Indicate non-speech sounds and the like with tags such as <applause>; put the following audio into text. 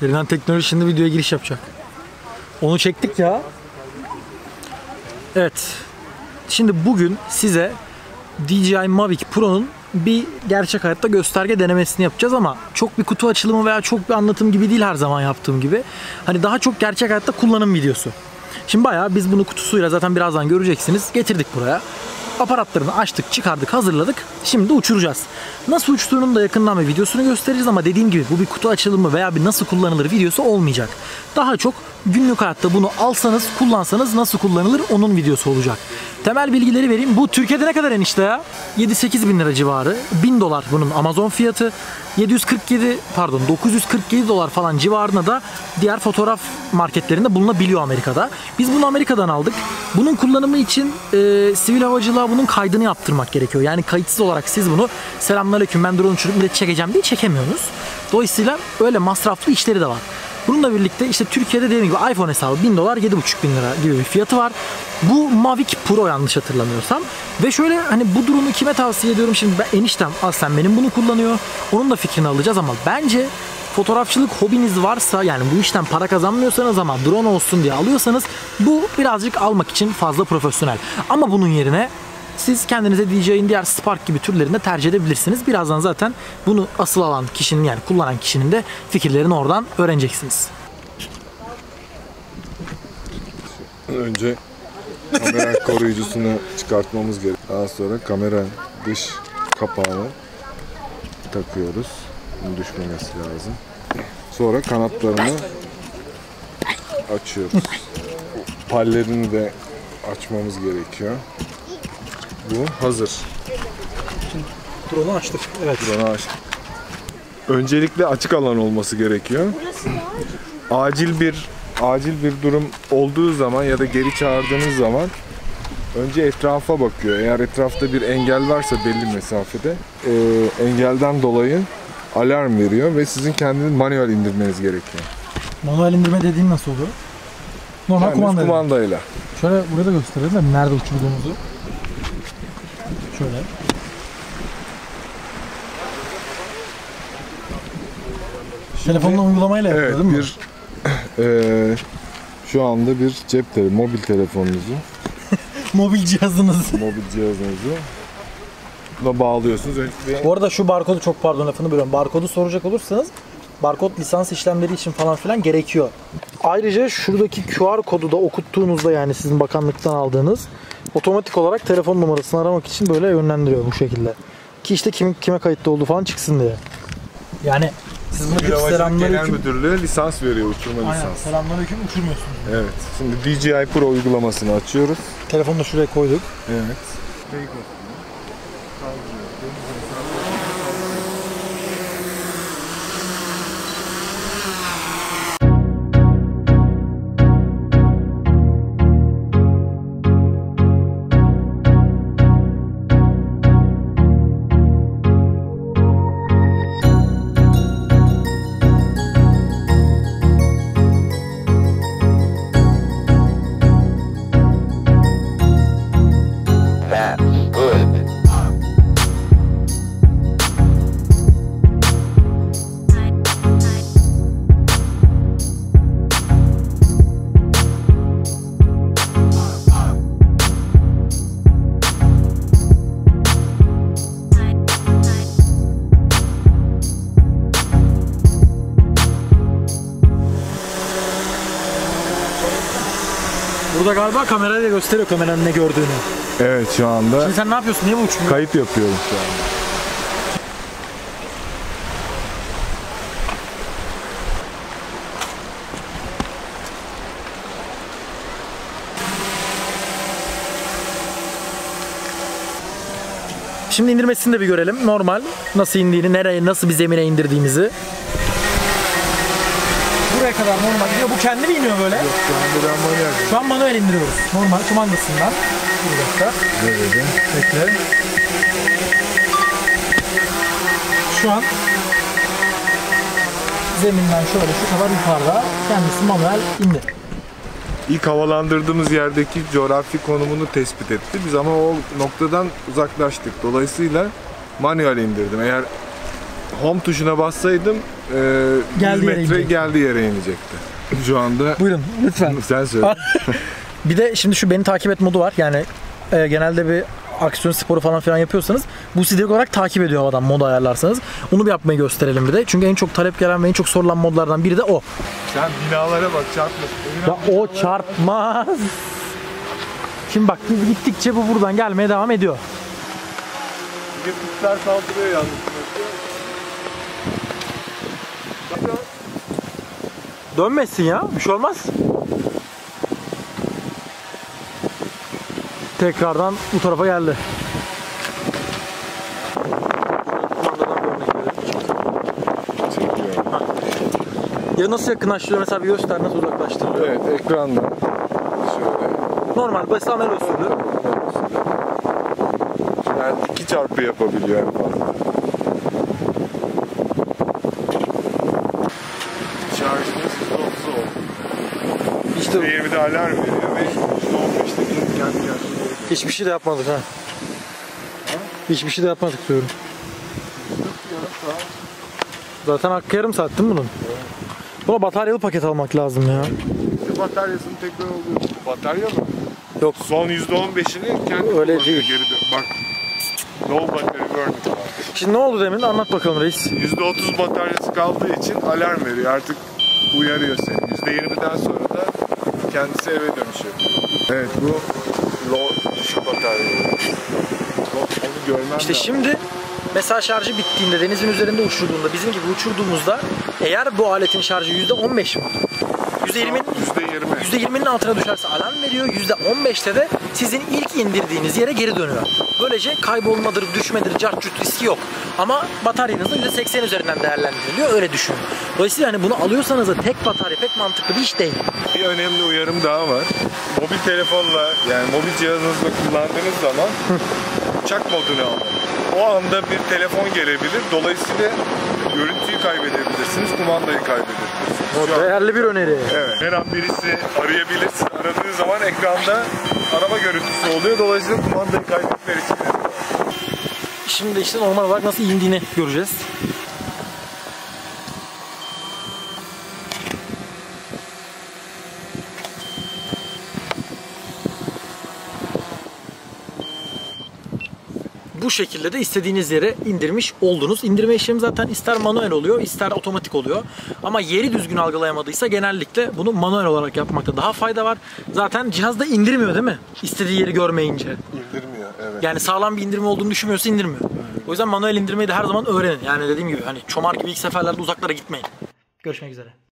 Terinan Teknoloji şimdi videoya giriş yapacak. Onu çektik ya. Evet. Şimdi bugün size DJI Mavic Pro'nun bir gerçek hayatta gösterge denemesini yapacağız ama çok bir kutu açılımı veya çok bir anlatım gibi değil her zaman yaptığım gibi. Hani daha çok gerçek hayatta kullanım videosu. Şimdi bayağı biz bunu kutusuyla zaten birazdan göreceksiniz. Getirdik buraya. Aparatlarını açtık, çıkardık, hazırladık. Şimdi uçuracağız. Nasıl uçtuğunun da yakından bir videosunu gösteririz ama dediğim gibi bu bir kutu açılımı veya bir nasıl kullanılır videosu olmayacak. Daha çok günlük hayatta bunu alsanız, kullansanız nasıl kullanılır onun videosu olacak. Temel bilgileri vereyim. Bu Türkiye'de ne kadar enişte ya? 7-8 bin lira civarı. 1000 dolar bunun Amazon fiyatı. 747 pardon 947 dolar falan civarına da diğer fotoğraf marketlerinde bulunabiliyor Amerika'da. Biz bunu Amerika'dan aldık. Bunun kullanımı için e, sivil havacılığa bunun kaydını yaptırmak gerekiyor. Yani kayıtsız olarak siz bunu selamünaleyküm ben drone uçurup millet çekeceğim diye çekemiyorsunuz. Dolayısıyla öyle masraflı işleri de var. Bununla birlikte işte Türkiye'de dediğim gibi iPhone hesabı 1000 dolar 7,5 bin lira gibi bir fiyatı var. Bu Mavic Pro yanlış hatırlamıyorsam. Ve şöyle hani bu durumu kime tavsiye ediyorum şimdi ben eniştem aslen benim bunu kullanıyor. Onun da fikrini alacağız ama bence fotoğrafçılık hobiniz varsa yani bu işten para kazanmıyorsanız ama drone olsun diye alıyorsanız bu birazcık almak için fazla profesyonel. Ama bunun yerine siz kendinize DJ'in diğer Spark gibi türlerini de tercih edebilirsiniz. Birazdan zaten bunu asıl alan kişinin yani kullanan kişinin de fikirlerini oradan öğreneceksiniz. Önce kamera <laughs> koruyucusunu çıkartmamız gerek. Daha sonra kamera dış kapağını takıyoruz. Düşmemesi lazım. Sonra kanatlarını açıyoruz. Pallerini de açmamız gerekiyor. Bu hazır. Drone'u açtık. Evet. Bunu açtık. Öncelikle açık alan olması gerekiyor. Acil bir acil bir durum olduğu zaman ya da geri çağırdığınız zaman önce etrafa bakıyor. Eğer etrafta bir engel varsa belli mesafede e, engelden dolayı alarm veriyor ve sizin kendiniz manuel indirmeniz gerekiyor. Manuel indirme dediğin nasıl oluyor? Normal Kendiniz kumanda. kumandayla. Şöyle burada da gösterelim de nerede uçurduğumuzu. Şöyle. Telefonla uygulamayla yapıyor Evet değil mi? bir <laughs> e, şu anda bir cep telefonu, mobil telefonunuzu, <laughs> Mobil cihazınız. mobil cihazınızı bağlıyorsunuz. Bu arada şu barkodu çok pardon lafını bölüyorum. Barkodu soracak olursanız barkod lisans işlemleri için falan filan gerekiyor. Ayrıca şuradaki QR kodu da okuttuğunuzda yani sizin bakanlıktan aldığınız otomatik olarak telefon numarasını aramak için böyle yönlendiriyor bu şekilde. Ki işte kimin kime kayıtlı olduğu falan çıksın diye. Yani siz bunu gidip Havacılık Genel. Müdürlüğü lisans veriyor, uçurma Aynen lisansı. selamünaleyküm uçurmuyorsunuz. Evet. Şimdi DJI Pro uygulamasını açıyoruz. Telefonu da şuraya koyduk. Evet. That's Burada galiba kamerayla gösteriyor kameranın ne gördüğünü. Evet şu anda Şimdi sen ne yapıyorsun? Niye bu uçmuyor? kayıt yapıyorum şu anda. Şimdi indirmesini de bir görelim. Normal nasıl indiğini, nereye, nasıl bir zemine indirdiğimizi. Kadar normal gidiyor. Bu kendi mi iniyor böyle? Şu anda ben manuel Şu an manuel indiriyoruz. Normal kumandasından. Bir dakika. denedim. Bekle. Şu an zeminden şöyle şu kadar yukarıda kendisi manuel indi. İlk havalandırdığımız yerdeki coğrafi konumunu tespit etti. Biz ama o noktadan uzaklaştık. Dolayısıyla manuel indirdim. Eğer home tuşuna bassaydım e, 100 Geldiği yere metre inecek. geldiği yere inecekti. Şu anda Buyurun lütfen. <laughs> sen söyle. <laughs> Bir de şimdi şu beni takip et modu var. Yani e, genelde bir aksiyon sporu falan filan yapıyorsanız bu sizi direkt olarak takip ediyor havadan modu ayarlarsanız. Onu bir yapmayı gösterelim bir de. Çünkü en çok talep gelen ve en çok sorulan modlardan biri de o. sen binalara bak çarpmasın. Ya o çarpmaz. Şimdi bak biz gittikçe bu buradan gelmeye devam ediyor. Yırtıklar saldırıyor yalnız. Dönmesin ya. Bir şey olmaz. Tekrardan bu tarafa geldi. Ya nasıl yakınlaştırıyor mesela bir göster nasıl uzaklaştırıyor. Evet ekranda şöyle Normal basit amel usulü. yani iki çarpı yapabiliyor en fazla. Şarjımız %30 oldu. İşte %20'de alarm veriyor ve %15'te bir kendi kendine. hiçbir şey de yapmadık ha. Hiçbir şey de yapmadık diyorum. Zaten hakkı yarım saat değil mi bunun? Buna bataryalı paket almak lazım ya. Bataryasının tekrar oluyor. Batarya mı? Yok. Son %15'ini kendi Öyle değil. Geri dön. Bak. Low battery burning var. Şimdi ne oldu demin anlat bakalım reis. %30 bataryası kaldığı için alarm veriyor. Artık uyarıyor seni. %20'den sonra da kendisi eve dönüş yapıyor. Evet bu low düşük batarya. Onu görmem İşte lazım. şimdi mesela şarjı bittiğinde denizin üzerinde uçurduğunda bizim gibi uçurduğumuzda eğer bu aletin şarjı %15 mi? %20'nin %20. %20'nin altına düşerse alarm veriyor. %15'te de sizin ilk indirdiğiniz yere geri dönüyor. Böylece kaybolmadır, düşmedir, cart riski yok. Ama bataryanızın %80 üzerinden değerlendiriliyor. Öyle düşünün. Dolayısıyla hani bunu alıyorsanız da tek batarya pek mantıklı bir iş değil. Bir önemli uyarım daha var. Mobil telefonla yani mobil cihazınızla kullandığınız zaman uçak modunu alın. O anda bir telefon gelebilir. Dolayısıyla görüntüyü kaybedebilirsiniz, kumandayı kaybedebilirsiniz. Şu an- Değerli bir öneri. Evet. Her an birisi arayabilirsin. Aradığı zaman ekranda araba görüntüsü oluyor. Dolayısıyla kumandayı kaybetme riskleri var. Şimdi işte normal olarak nasıl indiğini göreceğiz. Bu şekilde de istediğiniz yere indirmiş oldunuz. İndirme işlemi zaten ister manuel oluyor, ister otomatik oluyor. Ama yeri düzgün algılayamadıysa genellikle bunu manuel olarak yapmakta daha fayda var. Zaten cihaz da indirmiyor değil mi? İstediği yeri görmeyince. İndirmiyor. Evet. Yani sağlam bir indirme olduğunu düşünmüyorsa indirmiyor. O yüzden manuel indirmeyi de her zaman öğrenin. Yani dediğim gibi hani çomar gibi ilk seferlerde uzaklara gitmeyin. Görüşmek üzere.